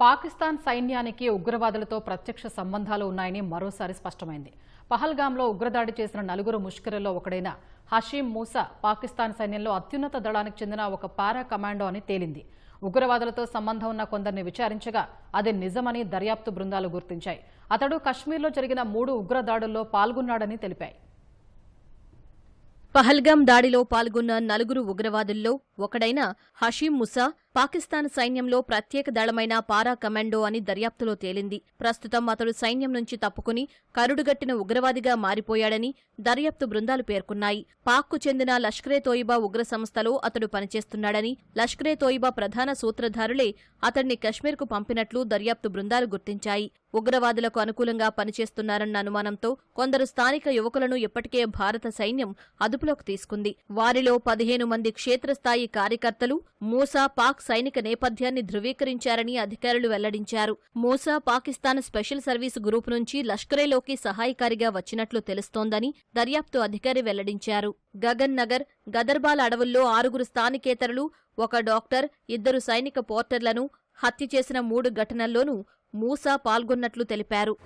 పాకిస్తాన్ సైన్యానికి ఉగ్రవాదులతో ప్రత్యక్ష సంబంధాలు ఉన్నాయని మరోసారి స్పష్టమైంది. పహల్గాంలో ఉగ్రదాడి చేసిన నలుగురు ముష్కరుల్లో ఒకడైన హషీం మూసా పాకిస్తాన్ సైన్యంలో అత్యున్నత దళానికి చెందిన ఒక పారా కమాండో అని తేలింది. ఉగ్రవాదులతో సంబంధం ఉన్న కొందరిని విచారించగా అది నిజమని దర్యాప్తు బృందాలు గుర్తించాయి. అతడు కశ్మీర్లో జరిగిన మూడు ఉగ్రదాడుల్లో పాల్గొన్నాడని తెలిపాయి. పహల్గాం దాడిలో పాల్గొన్న నలుగురు ఉగ్రవాదుల్లో ఒకడైన హషీం ముసా పాకిస్తాన్ సైన్యంలో ప్రత్యేక దళమైన పారా కమాండో అని దర్యాప్తులో తేలింది. ప్రస్తుతం అతడు సైన్యం నుంచి తప్పుకుని కరుడుగట్టిన ఉగ్రవాదిగా మారిపోయాడని దర్యాప్తు బృందాలు పేర్కొన్నాయి. పాక్కు చెందిన లష్కరే తోయిబా ఉగ్ర సంస్థలో అతడు పనిచేస్తున్నాడని లష్కరే తోయిబా ప్రధాన సూత్రధారులే అతడిని కశ్మీర్కు పంపినట్లు దర్యాప్తు బృందాలు గుర్తించాయి. ఉగ్రవాదులకు అనుకూలంగా పనిచేస్తున్నారన్న అనుమానంతో కొందరు స్థానిక యువకులను ఇప్పటికే భారత సైన్యం అదుపులోకి తీసుకుంది. వారిలో పదిహేను మంది క్షేత్రస్థాయి కార్యకర్తలు మూసా పాక్ పాక్ సైనిక నేపథ్యాన్ని ధృవీకరించారని అధికారులు వెల్లడించారు. Musa Pakistan special service group నుంచి లష్కరేలోకి సహాయకారిగా వచ్చినట్లు తెలుస్తోందని దర్యాప్తు అధికారి వెల్లడించారు. గగన్ నగర్ గదర్బాల్ అడవుల్లో ఆరుగురు స్థానికేతరులు ఒక డాక్టర్ ఇద్దరు సైనిక పోర్టర్లను హత్య చేసిన మూడు ఘటనల్లోనూ మూసా పాల్గొన్నట్లు తెలిపారు.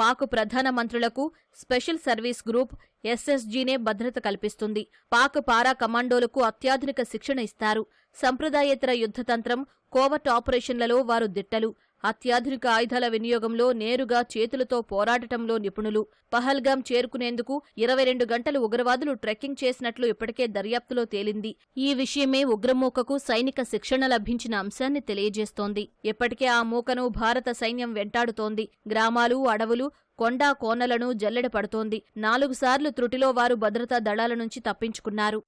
పాక్ ప్రధాన మంత్రులకు స్పెషల్ సర్వీస్ గ్రూప్ ఎస్ఎస్జీనే భద్రత కల్పిస్తుంది. పాక్ పారా కమాండోలకు అత్యాధునిక శిక్షణ ఇస్తారు. సంప్రదాయేతర యుద్ధతంత్రం కోవర్ట్ ఆపరేషన్లలో వారు దిట్టలు. అత్యాధునిక ఆయుధాల వినియోగంలో నేరుగా చేతులతో పోరాడటంలో నిపుణులు. పహల్గాం చేరుకునేందుకు ఇరవై రెండు గంటలు ఉగ్రవాదులు ట్రెక్కింగ్ చేసినట్లు ఇప్పటికే దర్యాప్తులో తేలింది. ఈ విషయమే ఉగ్రమూకకు సైనిక శిక్షణ లభించిన అంశాన్ని తెలియజేస్తోంది. ఇప్పటికే ఆ మూకను భారత సైన్యం వెంటాడుతోంది. గ్రామాలు అడవులు కొండా కోనలను జల్లెడ పడుతోంది. నాలుగు సార్లు త్రుటిలో వారు భద్రతా దళాల నుంచి తప్పించుకున్నారు.